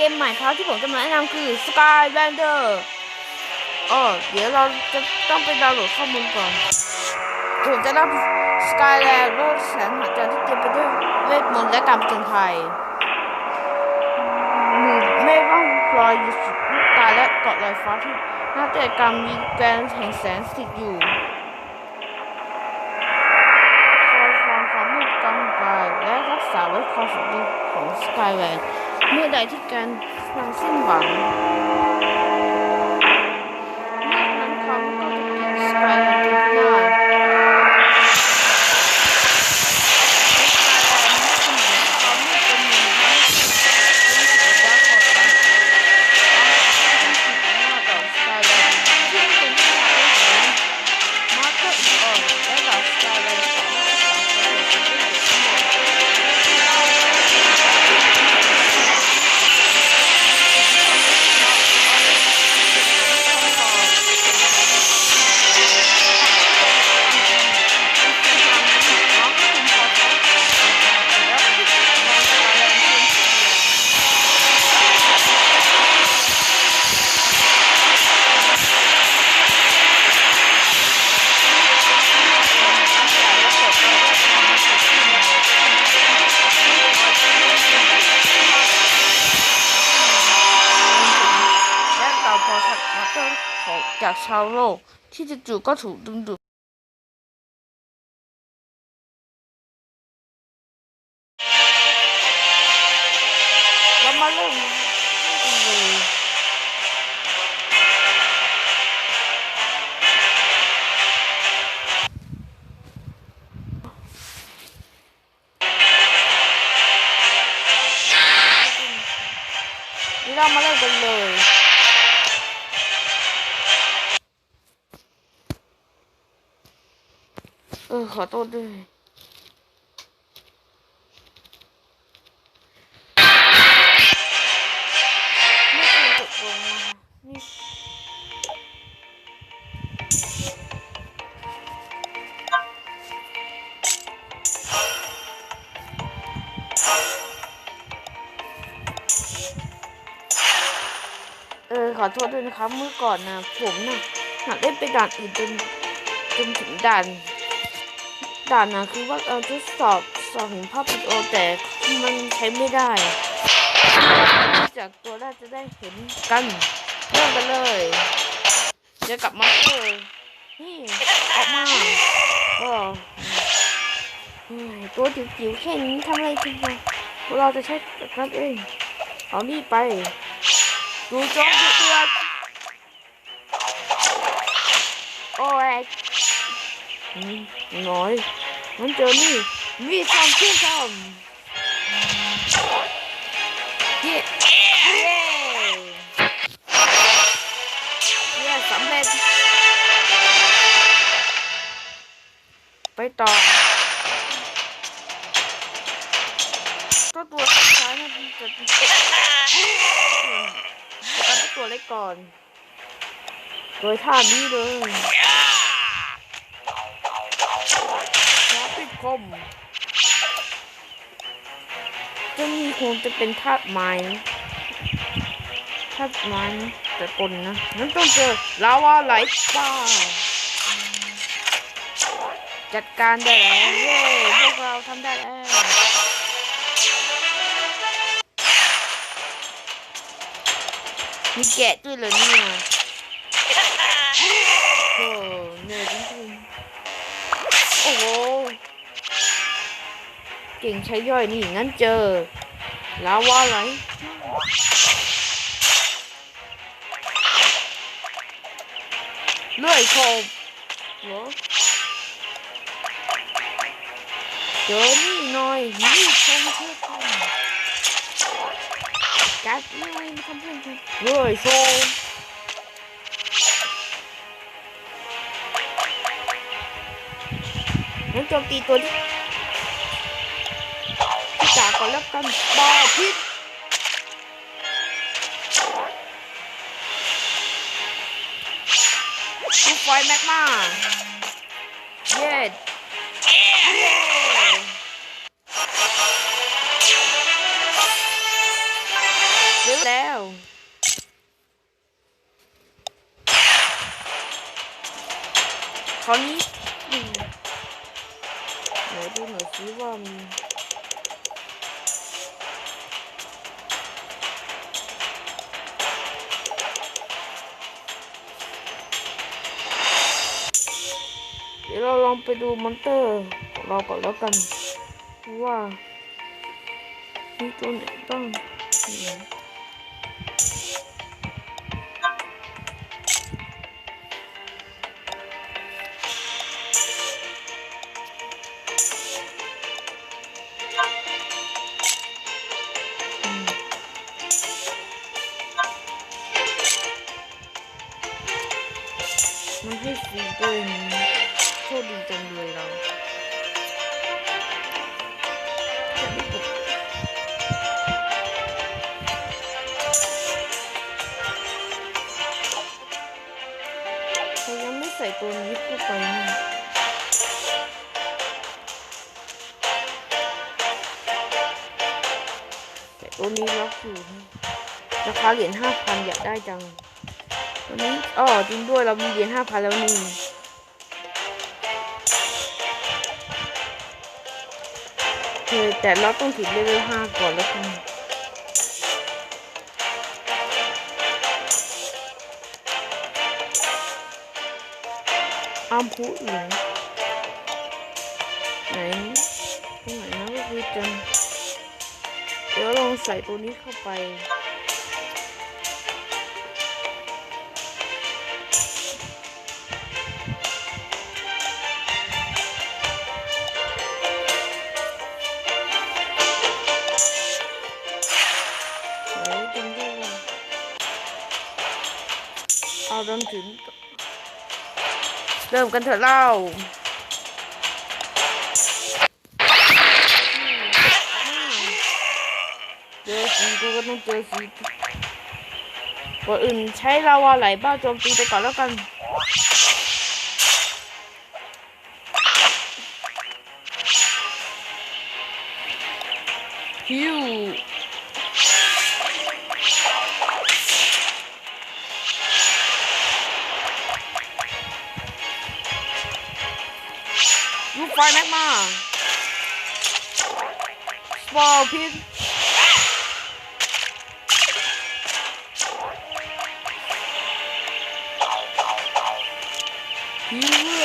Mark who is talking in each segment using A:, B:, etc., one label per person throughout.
A: กมใหม่ครับที่ผมจะมาแนะนำคือ Skylander อ๋อเดี๋ยวเราจะต้องไปดาวน์โหลดข้อมูลก่อนผมจะรับ Skyland โลกแสนหาจารที่เต็มไปด้วยเวทมนต์และการผจญภัยหมู่เมฆร่องลอยอยู่สุดลูกตาและเกาะลอยฟ้าที่น้าแต่กรรมมีแกนแห่งแสงสถิตอยู่คอยฟังความมืดกำกายและรักษาไว้ความสมดุลของสกายแวน เมื่อใดที่การทางสิ้นหวังเมื่อนั้นความก็จะเปลี่ยนไป ของจากชาว ขอโทษด้วยไม่เคยกดลงมานี่เออขอโทษด้วยนะครับเมื่อก่อนนะผมนะหากได้ไปด่านอื่นจนจนถึงด่าน ด่านนะคือว่าเราทดสอบสอบเห็นภาพวิดีโอแต่มันใช้ไม่ได้ จากตัวแรกจะได้เห็นกันเริ่มกันเลยเจอกับมาสเตอร์นี่ออกมาก็อืมตัวจิ๋วๆแค่นี้ทำอะไรจริงๆพวกเราจะใช้ครับเองเอานี่ไป ดูจอมเดือดโอ้ย น้อยงั้นเจอนี่มีดทำเครื่องทำเย้เย้สำเร็จ ไปต่อก็ตัวสุดท้ายนะจะจะตัวเล็กก่อน โดยท่านี้เลย คมจะมีคงจะเป็นธาตุไม้ธาตุไม้นะแต่กลนะนั่นต้องเจอลาวาไหลป้าจัดการได้แล้วเย้พวกเราทำได้แล้วมีแกะด้วยเหรอเนี่ยโอ้เหนื่อยจริงๆโอ้โห เก่งใช้ย่อยนี่งั้นเจอ แลาวว่าอะไหลเลื่อยคมเหรอเจอนี่หน่อยนี่ชมเชื่อกันกัดนี่ไว้ทำเพื่อนกันเลื่อยคมงั้นโจมตีตัวที่ที่ จากก่อนแล้วกันบอพิษทุกไฟแมกมาเย็ดเร็วแล้วคราวนี้ไหนดูหน่อยซิว่ามั ดี๋ยวเราลองไปดูมอนเตอร์ของเราก่อนแล้วกันว่ามีตัวไหนบ้างมันให้ฟรีด้วยนะโชคดีจังเลยเราจะไม่กดเขายังไม่ใส่ตัวนี้เข้าไปนี่แต่ตัวนี้ล็อกอยู่ราคาเหรียญห้าพันอยากได้จัง วันนี้อ๋อจริงด้วยเรามีเหรียญห้าพันแล้วนี่ เออแต่เราต้องถึงเลเวลห้าก่อนแล้วกันอ้ามพูดอยู่ไหนตรงไหนนะก็คือจังเดี๋ยวลองใส่ตัวนี้เข้าไป ถึง เริ่มกันเถอะเล่าเจอสีกูก็ต้องเจอสีก่อนอื่นใช้ลาวาไหลบ้าโจมตีไปก่อนแล้วกันฮิว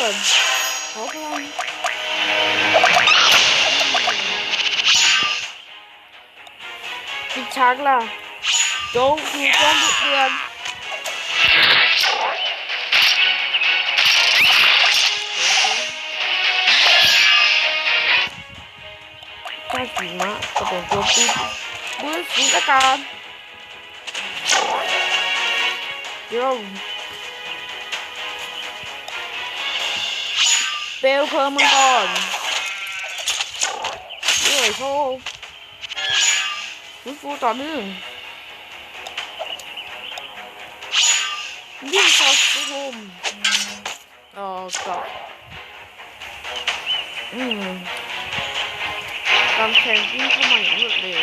A: วเพื่อนขอพลังปิดฉากล่ะโจงคือโเบลเดี๋ยวเปลเพลิงมังกรเรื่อยโชว์ฟื้นฟูต่อเนื่งยิ่งเข้าสู่โมเอ่อกับอืมกำแพงวิ่งเข้ามาอย่างรวดเร็ว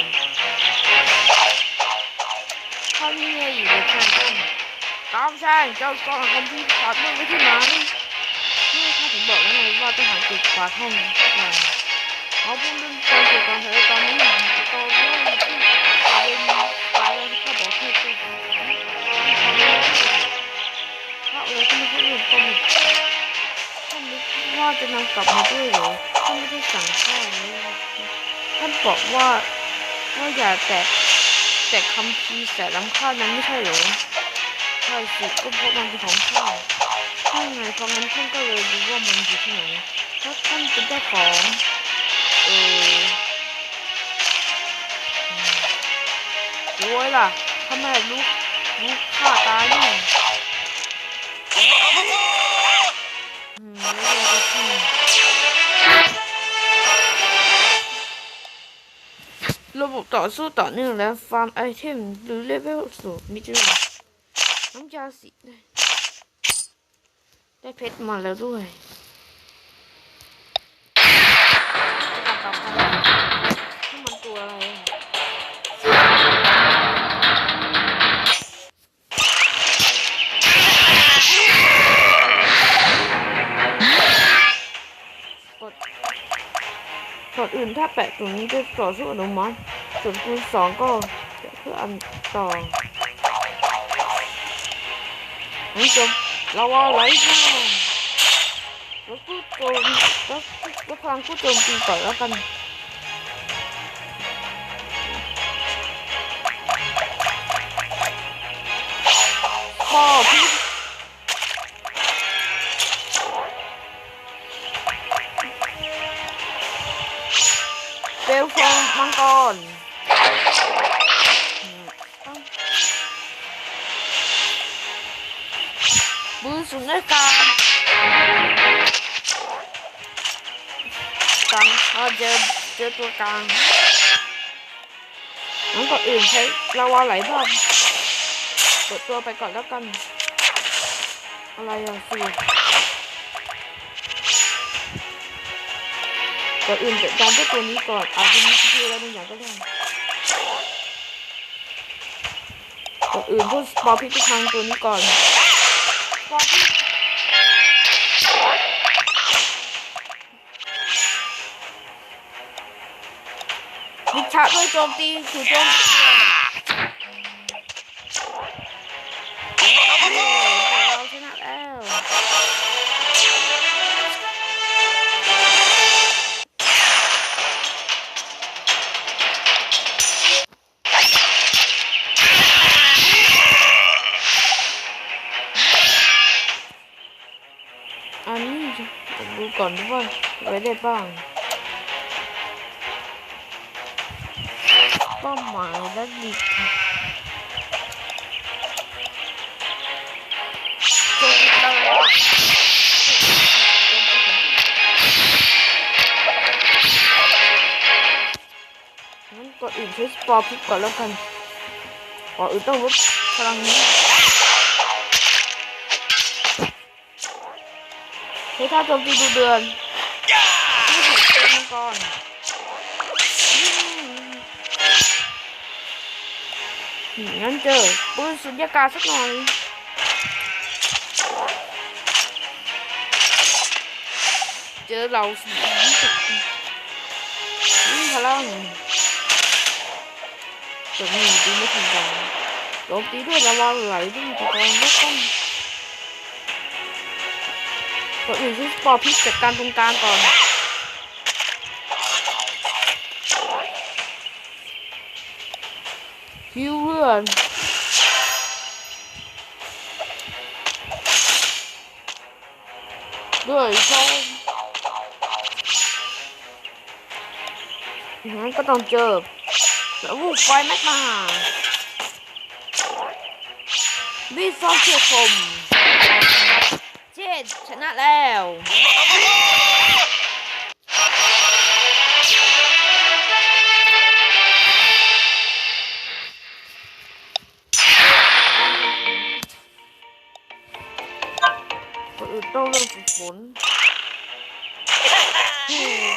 A: ข้ามีเมียอยู่ในแพงต้นกำแพงเจ้ากองคำที่ขาดมื่อไม่ที่ไหน นี่ข้าถึงบอกแล้วไงว่าต้องหาจุดฝาห้องก่อนเขาพูดเรื่องการเกี่ยวกับสถานการณ์นี้ตอนเรื่องที่ประเด็นตายแล้วข้าบอกให้ช่วยข้าเออที่ไม่ใช่เรื่องปนิดท่านนึกว่าจะนำกลับมาด้วยเหรอท่านไม่ได้สั่งข้าวเลยท่านบอกว่าว่าอย่าแตะแต่คำพีแต่ล้ำข้าวนั้นไม่ใช่หรอใช่สิก็เพราะมันเป็นของข้าวามันอยู่ที่ไหนถ้าท่านเป็นเจ้าของเอออืมโว้ยล่ะทำไมลูกลูกฆ่าตายนี่อืมแล้วเราก็ขึ้นระบบต่อสู้ต่อเนื่องและฟาร์มไอเทมหรือเลเวลสูงมิจิโร่น้ำยาสี ได้เพชรมาแล้วด้วยที่มันตัวอะไรกดกดอื่นถ้าแปะตรงนี้จะต่อสู้อนุมัติส่วนคูณสองก็เพื่ออันต่ออันจบ เราว่าไรค่ะแล้วพูดโจมแล้วแล้วพลังพูดโจมตีก่อนแล้วกันปอพี่เปลฟองมังกร มือสุญญากาศกลางเออเจอเจอตัวกลางงั้นก่อนอื่นใช้ลาวาไหลบ้างกดตัวไปก่อนแล้วกัน อะไรอะสิก่อนอื่นจัดการด้วยตัวนี้ก่อนอาจจะมีสกิลอะไรบางอย่างก็ได้ก่อนอื่นพูดสปอร์พิษทางตัวนี้ก่อน สปอร์พิษวิชาด้วยโจมตีคือโจมตี จะดูก่อนว่าไว้ได้บ้างเป้าหมายและดิบโจมตีเรางั้นก่อนอื่นใช้สปอร์พิกก่อนแล้วกันก่อนอื่นต้องลดพลังนี้ ใช้ท่าโจมตีดูเดือนที่ถูกเต็มมังกรอืมงั้นเจอปืนสุญญากาศสักหน่อยเจอเราสีนี้สุดนี่พลังจะมีดีไม่ทันการโจมตีด้วยระวังไหลด้วยตะกอนแล้วก็ ก่อนอื่นที่ปอพิษจัดการตรงกลางก่อนฮิวเลือนด้วยช่องงั้นก็ต้องเจอแล้วไฟแม็กมาบีซอนเชียคม ดชนะแล้วต้องเริ่มฝึกฝน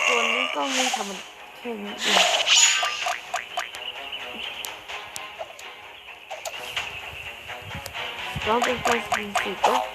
A: ตัวนี้ก็มีทำมันแค่นี้เองร้องเป็นการสิ่งสิก็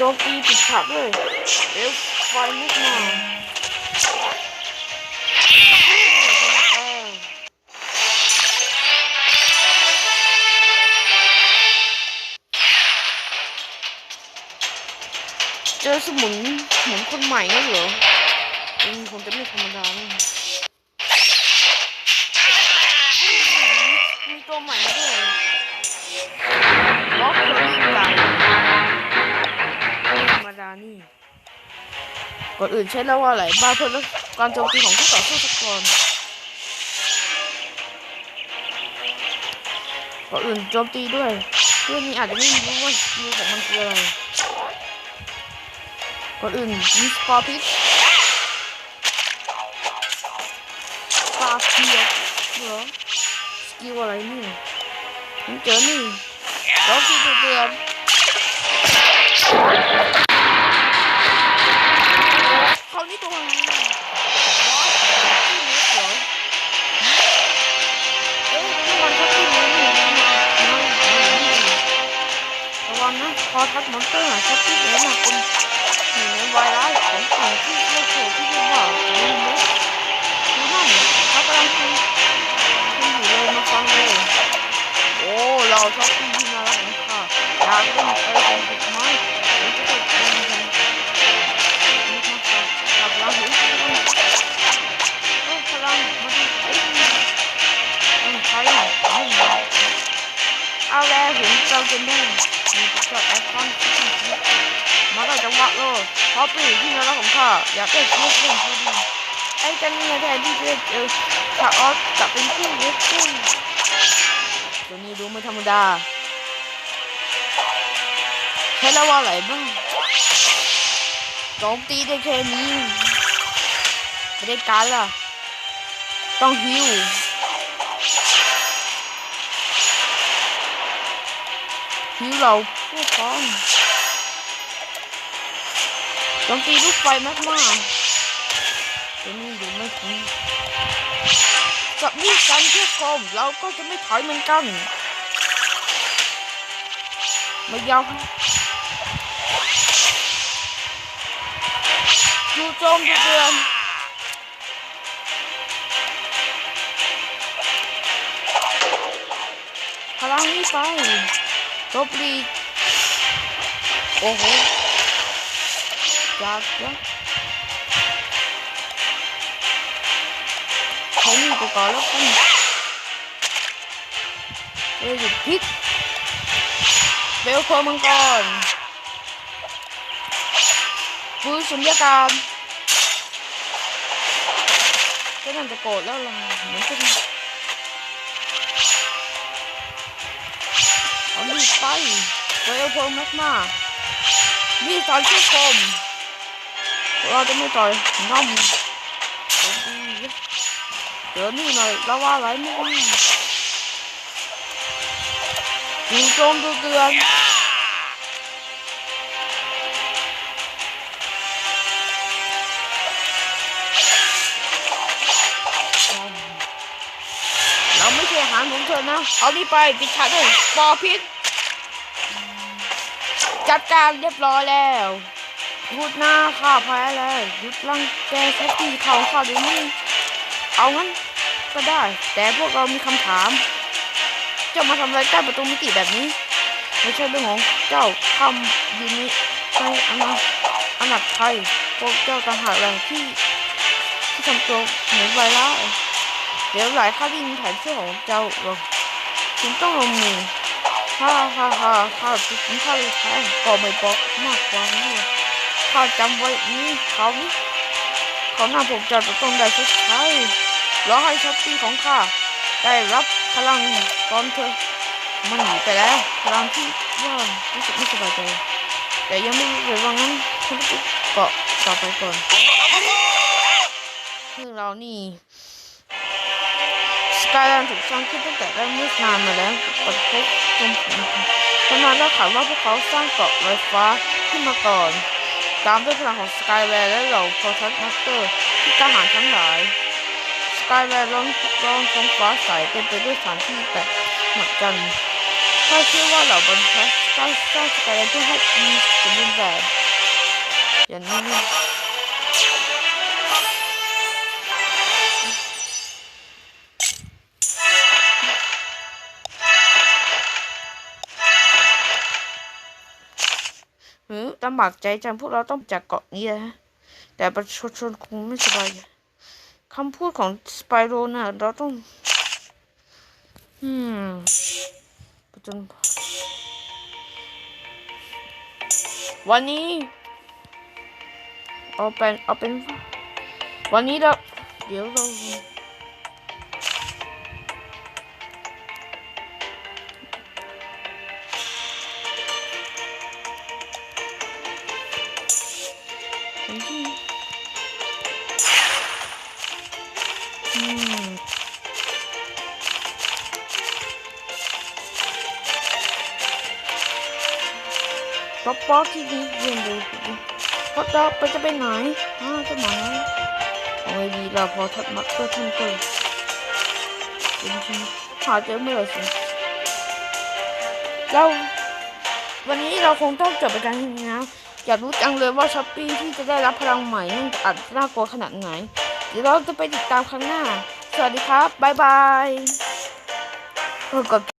A: โจมตีปิดฉากเลยเร็วไฟลุกมาเจอสมุนเหมือนคนใหม่นั่เหรออืมคงจะไม่ธรรมดาเลย ก่อนอื่นใช้แล้วว่าอะไรบ้าเพื่อลดการโจมตีของผู้ต่อสู้สักก่อนก่อนอื่นโจมตีด้วยเพื่อนนี้อาจจะไม่รู้ว่าสกิลของมันคืออะไรก่อนอื่นมีสปอร์พิษปาเพียเหรอสกิลอะไรนี่ยผมเจอนี่โจมตีเตือน นี่ตัวอะไรบอสที่เล็กเหรอเอ้ยนี่มันทับที่นี้นี่มามาระวังนะพอทับมอนเตอร์ทับที่นี้นะคุณอยู่ในวร้ายของของที่เลือกโผล่ที่เรียกว่าดูนะดูนั่นเขากำลังคุยคุยอยู่เลยมาฟังเลยโอ้เราชอบที่ที่น่ารักของข้าอยากเล่นไปเป็น เอาแล้วเห็นเราจะแน่มีประกอบแอปฟังที่ทำชีมาได้จังหวะเลยเพราะปีที่น่าของข้าอยากได้ชีวิตเล่นพอดีไอ้จันเนี่ยแทนที่จะเจอข้าออสกลับเป็นผู้เล็กตัวนี้ดูไม่ธรรมดาใช้แล้วว่าอะไรบ้างโจมตีได้แค่นี้ไม่ได้การล่ะต้องฮิว หิวเราผู้พร้อมจมตีลูกไฟมากมากจะนี่อยู่ไม่ถึงกับนี่การเชื่อคมเราก็จะไม่ถอยเหมือนกันม่ยาวดูโจมดูเดือนพลังนี้ไป จบลีโอ้โหจับจ้ะเขามีตัวก่อแล้วกันเอ้ยหยุดพิษเบลโคมังกรฟื้นสุญญากาศก็น่าจะโกรธแล้วล่ะเหมือนกัน ไปเร็วเพิ่มมากมามีดสอนชื่คมเราจะไม่ต่อยง่อมเดี๋ยวนี่หน่อยเราว่าไรไม่รู้ยิงโจมดูเตือนเราไม่ใช่อาหาของเธอนะ เอานี่ไปปิดฉาด้วยปอพิษ จัดการเรียบร้อยแล้วหยุดหน้าข้าแพ้แล้วหยุดรังแกแท็กซี่เขาข้าเดี๋ยวนี้เอางั้นก็ได้ แต่พวกเรามีคำถามเจ้ามาทำอะไรใกล้ประตูมิติแบบนี้ ไม่ใช่เรื่องของเจ้าทำอยู่ในในอนาอาณาไทยพวกเจ้าต่างหากแหล่งที่ที่ทำตัวเหมือนไวรัสเดี๋ยวหลายข้าได้ยินแผนเชื่อของเจ้าหรอกคุณต้องลงมือ ฮ่าฮ่าฮ่าข้าจะกินข้าวแท้ก็ไม่บอกมากกว่านี้ข้าจำไว้นี้เขานี้เขาหน้าผมจะต้องได้ชดใช้แล้วให้ช้อปปี้ของข้าได้รับพลังตอนเธอมันหนีไปแล้วพลังที่ว่ารู้สึกไม่สบายใจแต่ยังไม่รู้เลยว่างั้นฉันต้องเกาะต่อไปก่อนเรื่องเรานี่สกายแลนด์ถูกสร้างขึ้นตั้งแต่ได้เมื่อนานมาแล้วปัจจุบัน จนถึงตำนานเล่าขานว่าพวกเขาสร้างเกาะลอยฟ้าขึ้นมาก่อน ตามด้วยพลังของสกายแวร์และเหล่าพอทัสมาสเตอร์ที่กล้าหาญทั้งหลาย สกายแวร์ล้อมล้อมท้องฟ้าใสเต็มไปด้วยสถานที่แปลกหนักจันถ้าเชื่อว่าเหล่าบรรทัดสร้างสร้างสกายแลนด์เพื่อให้มีสมบูรณ์แบบอย่างนี้ำบากใจจังพวกเราต้องจากเกาะนี้นะแต่ประชาชนคงไม่สบายคำพูดของสไปโรน่ะเราต้อง อืมประจนวันนี้ เอาเป็นเอาเป็น วันนี้เรา เดี๋ยวเรา ป๊อปป๊อปที่ดีเยี่ยมเลยป๊อปป๊อปไปจะไปไหนอ้าวจะมาเอาไงดีเราพอทัดมัดก็ทันเกิดจริงๆหาเจอเมื่อไหร่สิเราวันนี้เราคงต้องจบไปกันนะ อยากรู้จังเลยว่าช้อปปี้ที่จะได้รับพลังใหม่นั่นอาจน่ากลัวขนาดไหน เดี๋ยวเราจะไปติดตามครั้งหน้า สวัสดีครับ บ๊ายบายเออกด